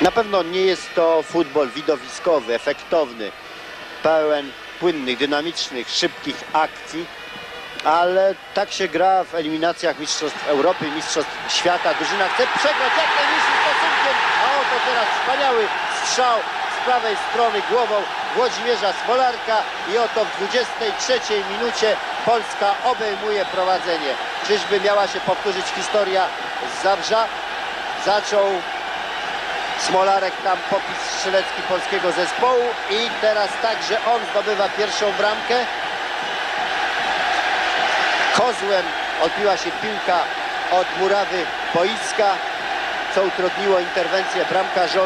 Na pewno nie jest to futbol widowiskowy, efektowny, pełen płynnych, dynamicznych, szybkich akcji, ale tak się gra w eliminacjach Mistrzostw Europy, Mistrzostw Świata. Drużyna chce przegrać jak najmniejszym stosunkiem, a oto teraz wspaniały strzał z prawej strony głową Włodzimierza Smolarka i oto w 23 minucie Polska obejmuje prowadzenie. Czyżby miała się powtórzyć historia z Zabrza? Zaczął Smolarek tam popis strzelecki polskiego zespołu i teraz także on zdobywa pierwszą bramkę. Kozłem odbiła się piłka od murawy boiska, co utrudniło interwencję bramkarzowi.